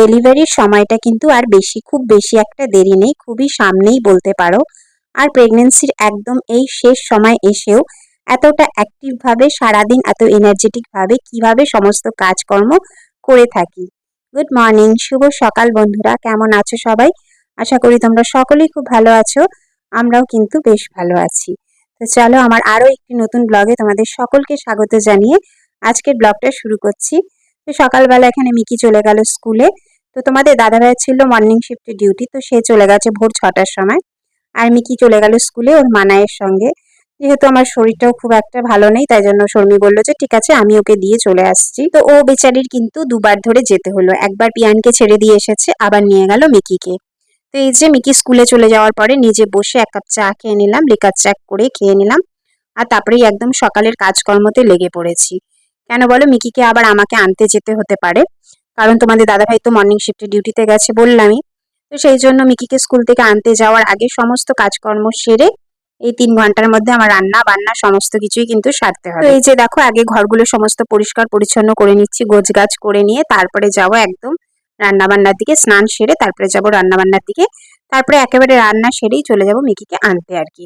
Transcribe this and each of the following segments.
ডেলিভারির সময়টা কিন্তু আর বেশি, খুব বেশি একটা দেরি নেই, খুবই সামনেই বলতে পারো। আর প্রেগনেন্সির একদম এই শেষ সময় এসেও এতটা অ্যাক্টিভভাবে সারাদিন এত এনার্জেটিকভাবে কীভাবে সমস্ত কাজকর্ম করে থাকি। গুড মর্নিং শুভ সকাল বন্ধুরা, কেমন আছো সবাই? আশা করি তোমরা সকলেই খুব ভালো আছো, আমরাও কিন্তু বেশ ভালো আছি। তো চলো আমার আরও একটি নতুন ব্লগে তোমাদের সকলকে স্বাগত জানিয়ে আজকের ব্লগটা শুরু করছি। তো সকালবেলা এখানে মিকি চলে গেল স্কুলে তো তোমাদের দাদাভাইয়ের ছিল মর্নিং শিফটে ডিউটি তো সে চলে গেছে ভোর ছটার সময়। আর মিকি চলে গেল স্কুলে ওর মানায়ের সঙ্গে। যেহেতু আমার শরীরটাও খুব একটা ভালো নেই, তাই জন্য শর্মি বলল যে, ঠিক আছে, আমি ওকে দিয়ে চলে আসছি। তো ও বেচারির কিন্তু দুবার ধরে যেতে হলো। একবার পিয়ানকে ছেড়ে দিয়ে এসেছে, আবার নিয়ে গেল মিকিকে। তো এই যে মিকি স্কুলে চলে যাওয়ার পরে নিজে বসে এক কাপ চা খেয়ে নিলাম, লিকার চা করে খেয়ে নিলাম। আর তারপরেই একদম সকালের কাজকর্মতে লেগে পড়েছি। কেন বলো, মিকিকে আবার আমাকে আনতে যেতে হতে পারে। কারণ তোমাদের দাদাভাই তো মর্নিং শিফটে ডিউটিতে গেছে বললামই। তো সেই জন্য মিকিকে স্কুল থেকে আনতে যাওয়ার আগে সমস্ত কাজকর্ম সেরে এই তিন ঘণ্টার মধ্যে আমার রান্না বান্না সমস্ত কিছুই কিন্তু সারতে হবে। এই যে দেখো, আগে ঘরগুলো সমস্ত পরিষ্কার পরিচ্ছন্ন করে নিচ্ছি গোছ গাছ করে নিয়ে তারপরে যাব একদম রান্না বান্নার দিকে, স্নান সেরে তারপরে যাব রান্না বান্নার দিকে। তারপরে একেবারে রান্না সেরেই চলে যাব মিকিকে আনতে আর কি।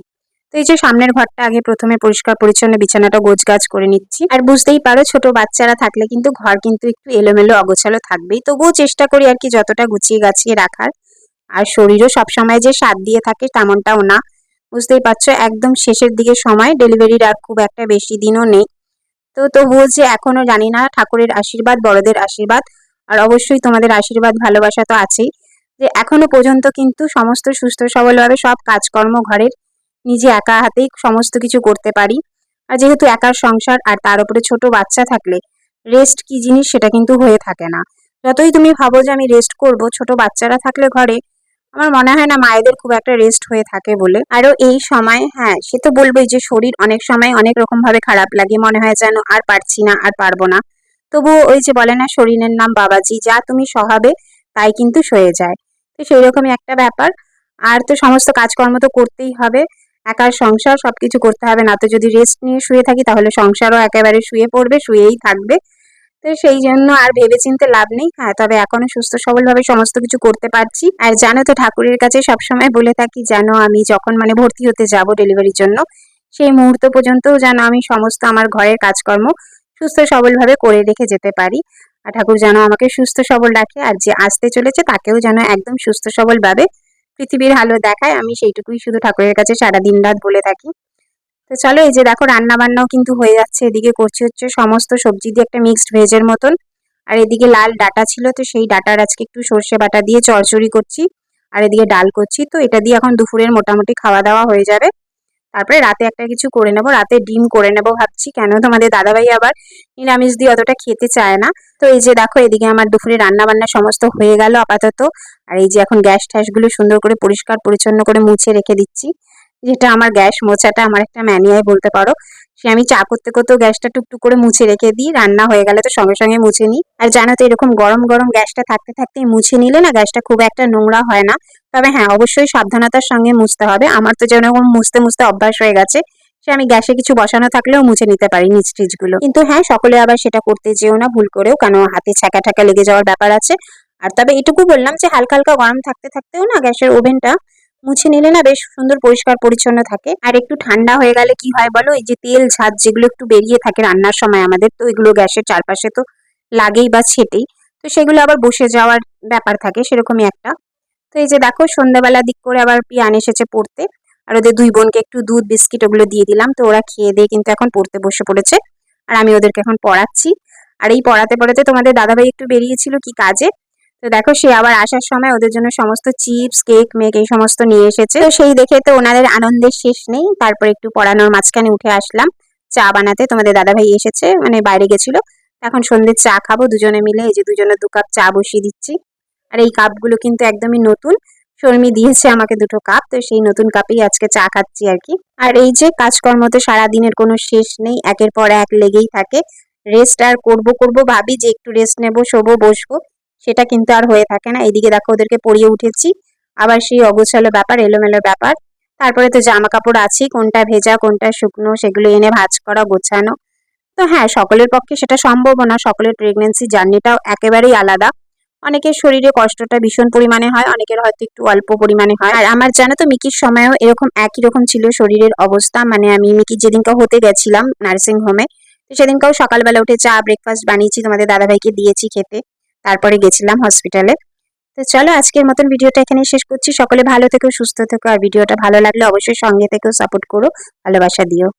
তো এই যে সামনের ঘরটা আগে প্রথমে পরিষ্কার, পরিচ্ছন্ন, বিছানাটা গোছ গাছ করে নিচ্ছি। আর বুঝতেই পারো ছোট বাচ্চারা থাকলে কিন্তু ঘর কিন্তু একটু এলোমেলো, অগোছালো থাকবেই। তবুও চেষ্টা করি আর কি যতটা গুছিয়ে গাছিয়ে রাখার। আর শরীরও সবসময় যে স্বাদ দিয়ে থাকে তেমনটাও না। বুঝতেই পারছ, একদম শেষের দিকে সময়, ডেলিভারির আর খুব একটা বেশি দিনও নেই। তো তবুও যে এখনও জানি না, ঠাকুরের আশীর্বাদ, বড়দের আশীর্বাদ। আর অবশ্যই তোমাদের আশীর্বাদ, ভালোবাসা তো আছেই। যে এখনও পর্যন্ত কিন্তু সমস্ত সুস্থ সবলভাবে সব কাজকর্ম ঘরের নিজে একা হাতেই সমস্ত কিছু করতে পারি। আর যেহেতু একার সংসার আর তার উপরে ছোট বাচ্চা থাকলে রেস্ট কি জিনিস সেটা কিন্তু হয়ে থাকে না। যতই তুমি ভাবো যে আমি রেস্ট করব, ছোট বাচ্চারা থাকলে ঘরে, আমার মনে হয় না মায়েদের খুব একটা রেস্ট হয়ে থাকে বলে। আরও এই সময় হ্যাঁ সে তো বলবোই যে শরীর অনেক সময় অনেক রকম ভাবে খারাপ লাগে, মনে হয় যেন আর পারছি না, আর পারব না। তবুও ওই যে বলে না, শরীরের নাম বাবাজি, যা তুমি সহাবে, তাই কিন্তু সয়ে যায়। তো সেই রকমই একটা ব্যাপার। আর তো সমস্ত কাজকর্ম তো করতেই হবে। একার সংসার সবকিছু করতে হবে। না তো যদি রেস্ট নিয়ে শুয়ে থাকি, তাহলে সংসারও একেবারে শুয়ে পড়বে, শুয়েই থাকবে। তো সেই জন্য আর ভেবে চিনতে লাভ নেই। হ্যাঁ তবে এখনও সুস্থ সবলভাবে সমস্ত কিছু করতে পারছি। আর জানো তো, ঠাকুরের কাছে সবসময় বলে থাকি, যেন আমি যখন মানে ভর্তি হতে যাব ডেলিভারির জন্য, সেই মুহূর্ত পর্যন্তও যেন আমি সমস্ত আমার ঘরের কাজকর্ম সুস্থ সবলভাবে করে রেখে যেতে পারি। আর ঠাকুর যেন আমাকে সুস্থ সবল রাখে, আর যে আসতে চলেছে, তাকেও যেন একদম সুস্থ সবলভাবে পৃথিবীর আলো দেখায়, আমি সেইটুকুই শুধু ঠাকুরের কাছে সারা দিন রাত বলে থাকি। তো চলো এই যে দেখো রান্না বান্নাও কিন্তু হয়ে যাচ্ছে, এদিকে করছি হচ্ছে সমস্ত সবজি দিয়ে একটা মিক্সড ভেজের মতন। আর এদিকে লাল ডাটা ছিল, তো সেই ডাটার আজকে একটু সর্ষে বাটা দিয়ে চড়চড়ি করছি। আর এদিকে ডাল করছি, তো এটা দিয়ে এখন দুপুরের মোটামুটি খাওয়া দাওয়া হয়ে যাবে। তারপরে রাতে একটা কিছু করে নেব, রাতে ডিম করে নেব ভাবছি। কেন তোমাদের দাদাভাই আবার নিরামিষ দিয়ে অতটা খেতে চায় না? তো এই যে দেখো, এদিকে আমার দুপুরে রান্না বান্না সমস্ত হয়ে গেল আপাতত। আর এই যে এখন গ্যাস ট্যাসগুলো সুন্দর করে পরিষ্কার পরিচ্ছন্ন করে মুছে রেখে দিচ্ছি। যেটা আমার গ্যাস মোছাটা, আমার একটা ম্যানিয়ায় বলতে পারো। সে আমি চা করতে করতেও গ্যাসটা টুকটুক করে মুছে রেখে দিই, রান্না হয়ে গেলে তো সঙ্গে সঙ্গে মুছে নিই। আর জানো তো এরকম গরম গরম গ্যাসটা থাকতে থাকতেই মুছে নিলে না গ্যাসটা খুব একটা নোংরা হয় না। তবে হ্যাঁ অবশ্যই সাবধানতার সঙ্গে মুছতে হবে। আমার তো যেরকম মুছতে মুছতে অভ্যাস হয়ে গেছে সে আমি গ্যাসে কিছু বসানো থাকলেও মুছে নিতে পারি নিচ টিচগুলো কিন্তু হ্যাঁ সকলে আবার সেটা করতে যেও না, ভুল করেও, কেন হাতে ছাকা ঠাকা লেগে যাওয়ার ব্যাপার আছে। আর তবে এটুকু বললাম যে হালকা হালকা গরম থাকতে থাকতেও না গ্যাসের ওভেনটা মুছে নিলে না বেশ সুন্দর পরিষ্কার পরিচ্ছন্ন থাকে। আর একটু ঠান্ডা হয়ে গেলে কি হয় বলো? এই যে তেল ঝাঁজ যেগুলো একটু বেরিয়ে থাকে রান্নার সময় আমাদের, তো এগুলো গ্যাসের চারপাশে তো লাগেই বা ছেটেই। তো সেগুলো আবার বসে যাওয়ার ব্যাপার থাকে, সেরকমই একটা। তো এই যে দেখো, সন্ধ্যাবেলা দিক করে আবার পিয়ান এসেছে পড়তে। আর ওদের দুই বোনকে একটু দুধ, বিস্কিট ওগুলো দিয়ে দিলাম। তো ওরা খেয়ে দিয়ে কিন্তু এখন পড়তে বসে পড়েছে। আর আমি ওদেরকে এখন পড়াচ্ছি। আর এই পড়াতে পড়াতে তোমাদের দাদাভাই একটু বেরিয়েছিল কি কাজে? তো দেখো, সে আবার আসার সময় ওদের জন্য সমস্ত চিপস, কেক, মেক এই সমস্ত নিয়ে এসেছে। তো সেই দেখে তো ওনাদের আনন্দের শেষ নেই। তারপর একটু পড়ানোর মাঝখানে উঠে আসলাম। চা বানাতে তোমাদের দাদাভাই এসেছে মানে বাইরে গেছিল। এখন সন্ধ্যে চা খাব, দুজনে মিলে এই যে দুজনে দু কাপ চা বসিয়ে দিচ্ছি। আর এই কাপগুলো কিন্তু একদমই নতুন। শর্মি দিয়েছে আমাকে দুটো কাপ, তো সেই নতুন কাপেই আজকে চা খাচ্ছি আর কি। আর এই যে কাজকর্ম তো সারাদিনের কোনো শেষ নেই, একের পর এক লেগেই থাকে। রেস্ট আর করব করব ভাবি যে একটু রেস্ট নেব, শোবো, বসবো। সেটা কিন্তু আর হয়ে থাকে না। এইদিকে দেখো ওদেরকে পরিয়ে উঠেছি। আবার সেই অগোছালো ব্যাপার, এলোমেলো ব্যাপার। তারপরে তো জামা কাপড় আছে, কোনটা ভেজা, কোনটা শুকনো, সেগুলো এনে ভাজ করা, গোছানো। তো হ্যাঁ সকলের পক্ষে সেটা সম্ভব না। সকলের প্রেগনেন্সি জার্নিটাও একেবারেই আলাদা। অনেকের শরীরে কষ্টটা ভীষণ পরিমাণে হয়, অনেকের হয়তো একটু অল্প পরিমাণে হয়। আর আমার জানো তো, মিকির সময়ও এরকম একই রকম ছিল শরীরের অবস্থা। মানে আমি মিকির যেদিনকে হতে গেছিলাম নার্সিং হোমে তো সেদিনকেও সকালবেলা উঠে চা ব্রেকফাস্ট বানিয়েছি। তোমাদের দাদাভাইকে দিয়েছি খেতে। তারপরে গেছিলাম হসপিটালে তো চলো আজকের মতন ভিডিওটা এখানে শেষ করছি। সকলে ভালো থেকো, সুস্থ থেকো। আর ভিডিওটা ভালো লাগলে অবশ্যই সঙ্গে থেকেও সাপোর্ট করো, ভালোবাসা দিও।